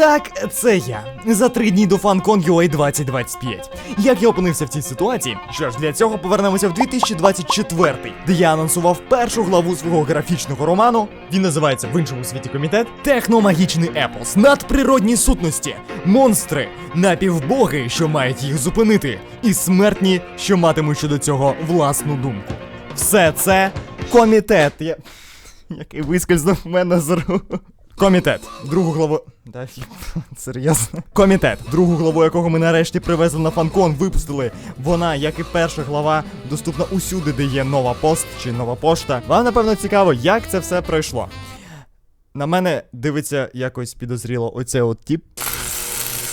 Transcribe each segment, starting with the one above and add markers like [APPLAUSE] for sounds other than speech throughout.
Так, це я. За три дні до FanCon UA 2025. Як я опинився в цій ситуації? Що ж, для цього повернемося в 2024, де я анонсував першу главу свого графічного роману. Він називається в іншому світі комітет. Техномагічний епос, надприродні сутності, монстри, напівбоги, що мають їх зупинити, і смертні, що матимуть щодо цього власну думку. Все це комітет. Я... Який вискользнув в мене з рук. Комітет. Другу главу. Да, [LAUGHS] серйозно. Комітет, другу главу якого ми нарешті привезли на фанкон, випустили. Вона, як і перша глава, доступна усюди, де є нова пост чи нова пошта. Вам, напевно, цікаво, як це все пройшло. На мене дивиться якось підозріло оце от тіп.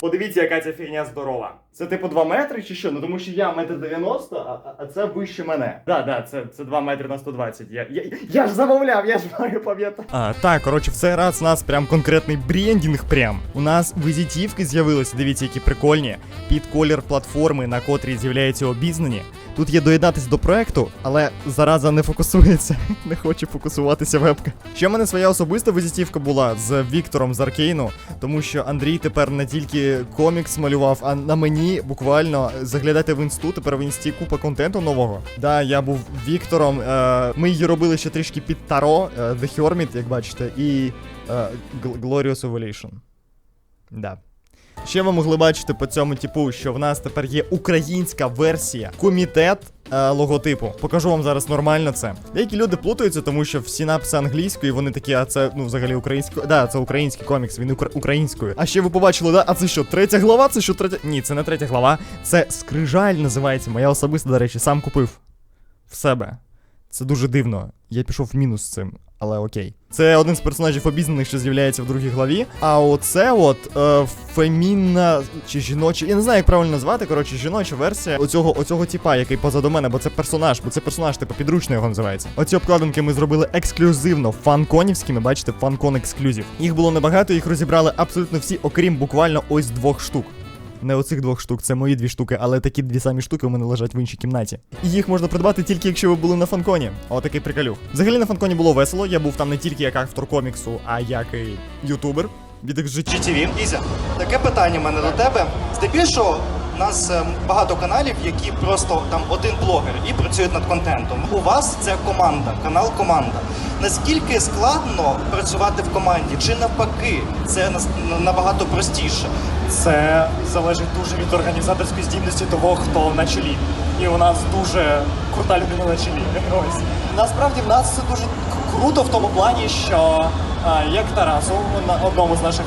Подивіться, яка ця фігня здорова. Це типу 2 метри чи що? Ну тому що я метр 90, а, а- це вище мене. Да, да, це, це 2 метри на 120. Я, я, я ж замовляв, я ж маю пам'ятати. А, так, коротше, в цей раз у нас прям конкретний брендінг прям. У нас візитівки з'явилися, дивіться, які прикольні. Під колір платформи, на котрій з'являється обізнані. Тут є доєднатись до проекту, але зараза не фокусується. [LAUGHS] не хоче фокусуватися вебка. Ще в мене своя особиста візитівка була з Віктором з Аркейну, тому що Андрій тепер не тільки комікс малював, а на мені буквально заглядати в інсту, тепер в інсті купа контенту нового. Да, я був Віктором. Е, ми її робили ще трішки під Таро, е, The Hermit, як бачите, і е, Gl- Glorious Evolution. Да. Ще ви могли бачити по цьому типу, що в нас тепер є українська версія комітет е, логотипу. Покажу вам зараз нормально це. Деякі люди плутаються, тому що всі написи англійською, і вони такі, а це ну взагалі українською. Да, це український комікс, він укра- українською. А ще ви побачили, да? А це що, третя глава? Це що третя? Ні, це не третя глава. Це скрижаль називається. Моя особиста, до речі, сам купив в себе. Це дуже дивно. Я пішов в мінус з цим, але окей. Це один з персонажів обізнаних, що з'являється в другій главі. А оце от е, фемінна чи жіноча, я не знаю, як правильно назвати. Коротше, жіноча версія оцього, оцього типа, який позаду мене, бо це персонаж, бо це персонаж, типу підручно його називається. Оці обкладинки ми зробили ексклюзивно фанконівськими, бачите, фанкон ексклюзив. Їх було небагато, їх розібрали абсолютно всі, окрім буквально ось двох штук. Не оцих двох штук, це мої дві штуки, але такі дві самі штуки у мене лежать в іншій кімнаті. І їх можна придбати тільки якщо ви були на фанконі. Отакий приколюх. Взагалі на фанконі було весело. Я був там не тільки як автор коміксу, а як і ютубер. Від. GTV. Ізя, таке питання в мене до тебе. Здебільшого у нас ем, багато каналів, які просто там один блогер і працюють над контентом. У вас це команда, канал команда. Наскільки складно працювати в команді? Чи навпаки, це набагато простіше? Це залежить дуже від організаторської здібності того, хто на чолі. І у нас дуже крута людина на чолі. [LAUGHS] Ось. Насправді в нас це дуже круто в тому плані, що як Тарасу, на одному з наших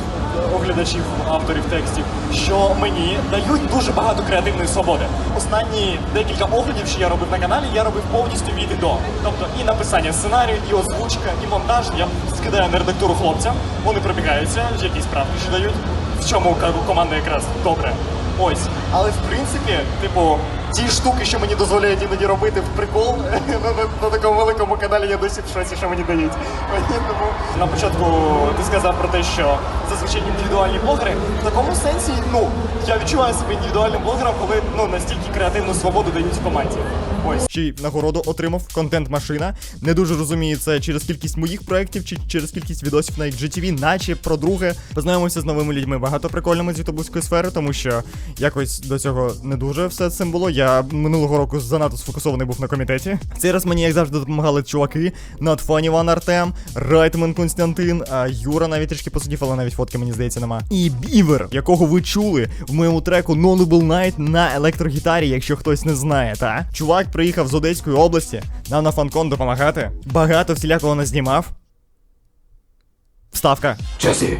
оглядачів, авторів текстів, що мені дають дуже багато креативної свободи. Останні декілька оглядів, що я робив на каналі, я робив повністю від і до. Тобто і написання сценарію, і озвучка, і монтаж. Я скидаю на редактуру хлопцям, вони пробігаються, якісь правки ще дають в чому команда якраз добре. Ось. Але в принципі, типу, ті штуки, що мені дозволяють іноді робити в прикол [LAUGHS] на, на, на такому великому каналі, я досі в шоці, що мені дають. Тому на початку ти сказав про те, що зазвичай індивідуальні блогери. В такому сенсі, ну, я відчуваю себе індивідуальним блогером, коли ну настільки креативну свободу дають в команді. Ось. Й нагороду отримав контент машина. Не дуже розумію це через кількість моїх проєктів чи через кількість відосів на GTV, наче про друге. Познайомився з новими людьми багато прикольними з ютубовської сфери, тому що якось до цього не дуже все цим було. Я минулого року занадто сфокусований був на комітеті. Цей раз мені, як завжди, допомагали чуваки. Funny One Артем, Райтмен Константин, а Юра навіть трішки посидів, але навіть фотки, мені здається, нема. І Бівер, якого ви чули в моєму треку Nonable Night на електрогітарі, якщо хтось не знає, та? Чувак приїхав з Одеської області, нам на фанкон допомагати. Багато всілякого назнімав. Вставка. Jesse,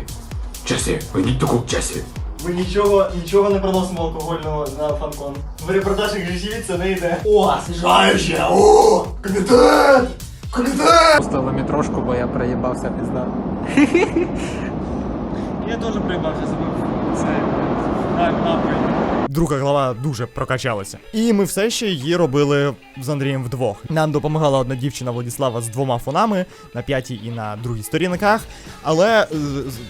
Jesse, we need to cook Ми нічого, нічого не приносимо алкогольного на фанкон. В репортажах GTV це не йде. О, Знаєш, о, комітет! Комітет! Поставили метрошку, бо я проїбався пізда. [LAUGHS] Я теж приїбався забив це напій. Друга глава дуже прокачалася. І ми все ще її робили з Андрієм вдвох. Нам допомагала одна дівчина Владіслава з двома фонами на п'ятій і на другій сторінках. Але е,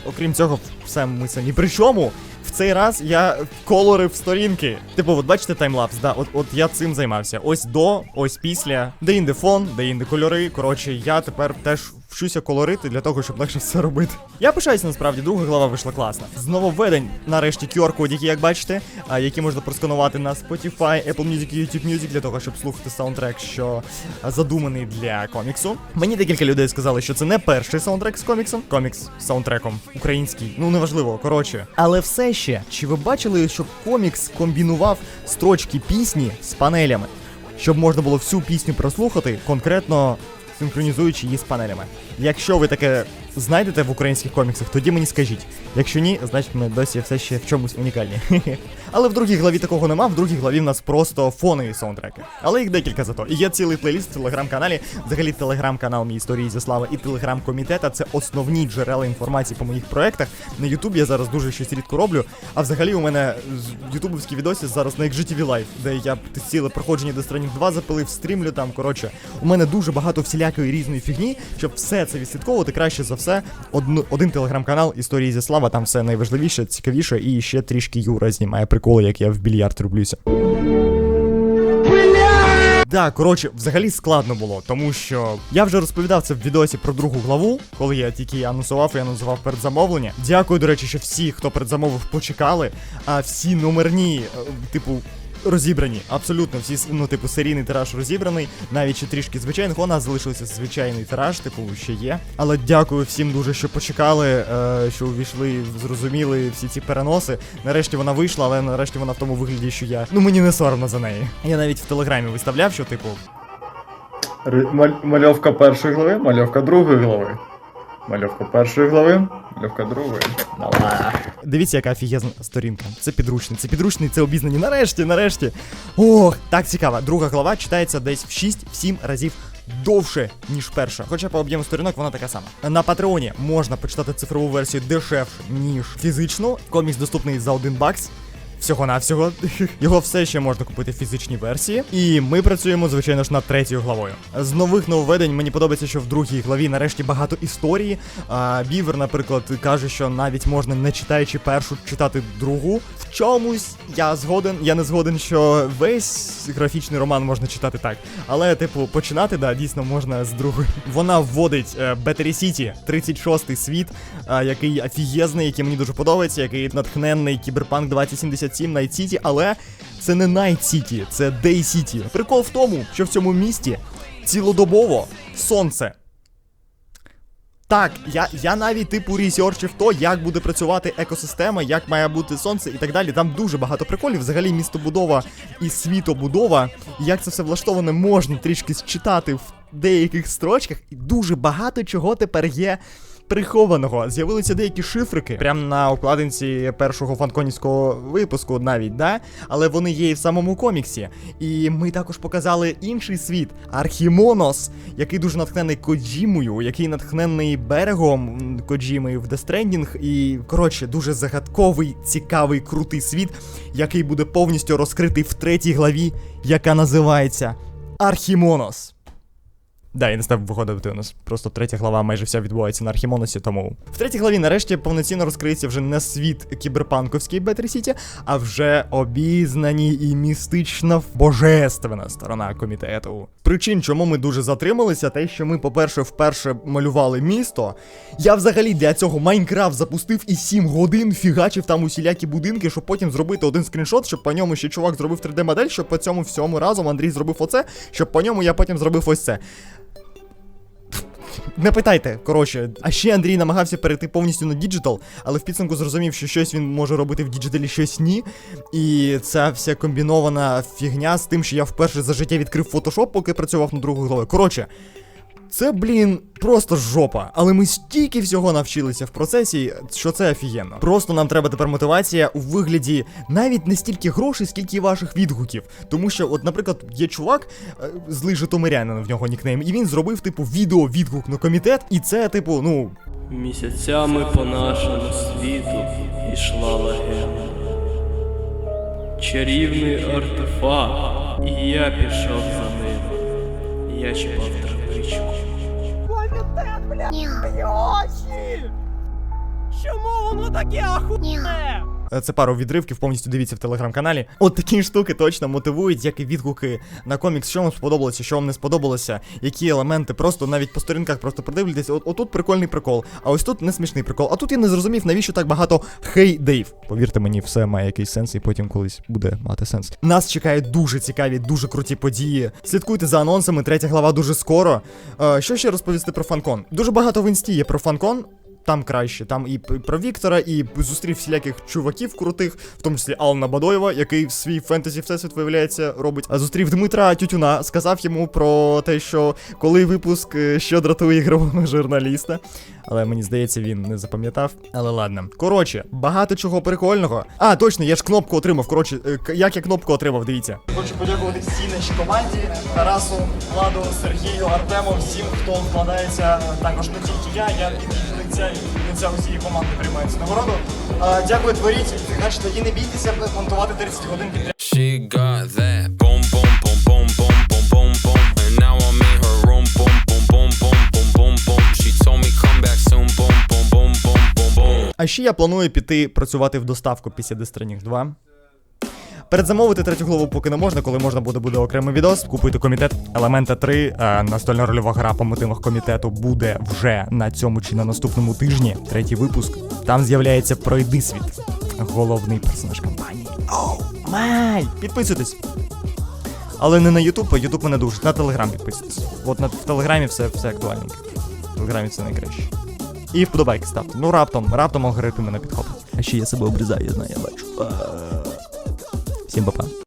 окрім цього, все ми це ні при чому. В цей раз я колорив сторінки. Типу, от бачите таймлапс, да, от, от я цим займався. Ось до, ось після, де інде фон, де інде кольори. Коротше, я тепер теж вчуся колорити для того, щоб легше все робити. Я пишаюся насправді, друга глава вийшла класна. З нововведень, нарешті, QR-кодики, як бачите, які можна просканувати на Spotify, Apple Music і YouTube Music для того, щоб слухати саундтрек, що задуманий для коміксу. Мені декілька людей сказали, що це не перший саундтрек з коміксом. Комікс з саундтреком український. Ну неважливо, коротше. Але все ще, чи ви бачили, щоб комікс комбінував строчки пісні з панелями? щоб можна було всю пісню прослухати, конкретно синхронізуючи її з панелями. Якщо ви таке знайдете в українських коміксах, тоді мені скажіть. Якщо ні, значить ми досі все ще в чомусь унікальні. [LAUGHS] Але в другій главі такого нема, в другій главі в нас просто фонові саундтреки. Але їх декілька зато. І є цілий плейліст в телеграм-каналі. Взагалі телеграм-канал мій історії зі слави і телеграм-комітета це основні джерела інформації по моїх проектах. На Ютубі я зараз дуже щось рідко роблю. А взагалі у мене ютубовські відоси зараз на GTV Live, де я ціле проходження до Stranding 2 запилив, стрімлю там. Коротше, у мене дуже багато всілякої різної фігні, щоб все це відслідковувати краще за все. Одну, один телеграм-канал історії зі слава, там все найважливіше, цікавіше, і ще трішки Юра знімає приколи, як я в більярд рублюся. Да, коротше, взагалі складно було, тому що я вже розповідав це в відосі про другу главу, коли я тільки анонсував і анонсував передзамовлення. Дякую, до речі, що всі, хто передзамовив, почекали, а всі номерні, е, типу. Розібрані, абсолютно всі ну, типу, серійний тираж розібраний, навіть ще трішки звичайних. У нас залишився звичайний тираж, типу, ще є. Але дякую всім дуже, що почекали, е, що увійшли, зрозуміли всі ці переноси. Нарешті вона вийшла, але нарешті вона в тому вигляді, що я. Ну мені не соромно за неї. Я навіть в телеграмі виставляв, що типу, Мальовка першої глави, мальовка другої глави. Мальовка першої глави, мальовка другої. Давай. Дивіться, яка офігезна сторінка. Це підручний. Це підручний, це обізнані. Нарешті, нарешті. Ох, так цікаво. Друга глава читається десь в 6-7 разів довше, ніж перша. Хоча по об'єму сторінок вона така сама. На Патреоні можна почитати цифрову версію дешевше, ніж фізичну. Комікс доступний за 1 бакс. Всього навсього [LAUGHS] його все ще можна купити в фізичній версії. І ми працюємо, звичайно ж, над третьою главою. З нових нововведень мені подобається, що в другій главі нарешті багато історії. А, Бівер, наприклад, каже, що навіть можна, не читаючи першу, читати другу. Чомусь я згоден. Я не згоден, що весь графічний роман можна читати так. Але, типу, починати, да, дійсно можна з другої. Вона вводить Battery City, 36-й світ, е, який офігезний, який мені дуже подобається, який натхненний Кіберпанк 2077 Night City, але це не Night City, це Day City. Прикол в тому, що в цьому місті цілодобово сонце. Так, я, я навіть типу ресерчив то, як буде працювати екосистема, як має бути сонце і так далі. Там дуже багато приколів. Взагалі містобудова і світобудова, як це все влаштоване, можна трішки считати в деяких строчках. І дуже багато чого тепер є прихованого. З'явилися деякі шифрики прямо на обкладинці першого фанконівського випуску, навіть, да? Але вони є і в самому коміксі. І ми також показали інший світ Архімонос, який дуже натхнений Коджімою, який натхнений берегом Коджіми в Stranding. І коротше, дуже загадковий, цікавий, крутий світ, який буде повністю розкритий в третій главі, яка називається Архімонос. Да, я не став виходити у нас. Просто третя глава майже вся відбувається на Архімоносі, тому. В третій главі нарешті повноцінно розкриється вже не світ кіберпанковський Бетрі Сіті, а вже обізнані і містична божественна сторона комітету. Причин, чому ми дуже затрималися, те, що ми, по-перше, вперше малювали місто. Я взагалі для цього Майнкрафт запустив і 7 годин фігачив там усілякі будинки, щоб потім зробити один скріншот, щоб по ньому ще чувак зробив 3D-модель, щоб по цьому всьому разом Андрій зробив оце, щоб по ньому я потім зробив ось це. Не питайте, коротше. А ще Андрій намагався перейти повністю на діджитал, але в підсумку зрозумів, що щось він може робити в діджиталі, щось ні. І ця вся комбінована фігня з тим, що я вперше за життя відкрив фотошоп, поки працював на другу голову. Коротше. Це, блін, просто жопа. Але ми стільки всього навчилися в процесі, що це офігенно. Просто нам треба тепер мотивація у вигляді навіть не стільки грошей, скільки ваших відгуків. Тому що, от, наприклад, є чувак, е, злий житомирянин в нього нікнейм, і він зробив, типу, відео відгук на комітет, і це, типу, ну. Місяцями по нашому світу ішла легенда. Чарівний артефакт, і я пішов за ним. Я чіпав травичку. Очі! Чому воно таке ахуєнне? Е, Це пару відривків, повністю дивіться в телеграм-каналі. От такі штуки точно мотивують, як і відгуки на комікс, що вам сподобалося, що вам не сподобалося, які елементи. Просто навіть по сторінках просто продивлюйтесь. От отут прикольний прикол, а ось тут не смішний прикол. А тут я не зрозумів, навіщо так багато хей-дейв. Повірте мені, все має якийсь сенс, і потім колись буде мати сенс. Нас чекають дуже цікаві, дуже круті події. Слідкуйте за анонсами, третя глава дуже скоро. Е, що ще розповісти про фанкон? Дуже багато в інсті є про фанкон. Там краще, там і про Віктора, і зустрів всіляких чуваків крутих, в тому числі Алана Бадоєва, який в свій фентезі всесвіт, виявляється, робить. А зустрів Дмитра Тютюна, сказав йому про те, що коли випуск е, що дратує ігрового [LAUGHS] журналіста. Але мені здається, він не запам'ятав. Але ладно. Коротше, багато чого прикольного. А, точно, я ж кнопку отримав. Коротше, е, к- як я кнопку отримав, дивіться. Хочу подякувати всій нашій команді, Тарасу, Владу, Сергію, Артему, всім, хто вкладається. Також не тільки я, я від лиця і лиця усієї команди приймаю нагороду. Дякую, творіть, значить, і не бійтеся монтувати 30 годин підряд. She got that А ще я планую піти працювати в доставку після Дестранінг 2. Передзамовити третю главу поки не можна, коли можна буде буде окремий відос. Купити комітет Елемента 3. А настольна рольова гра по мотивах комітету буде вже на цьому чи на наступному тижні. Третій випуск. Там з'являється Пройди світ. Головний персонаж кампанії. Оу, май! Підписуйтесь. Але не на Ютуб, а Ютуб мене дуже. На Телеграм підписуйтесь. От на, в Телеграмі все, все актуальненьке. В Телеграмі це найкраще. І вподобайки ставте. Ну раптом, раптом алгоритми мене підхоплять. А ще я себе обрізаю, я знаю, я бачу. Всім па-па.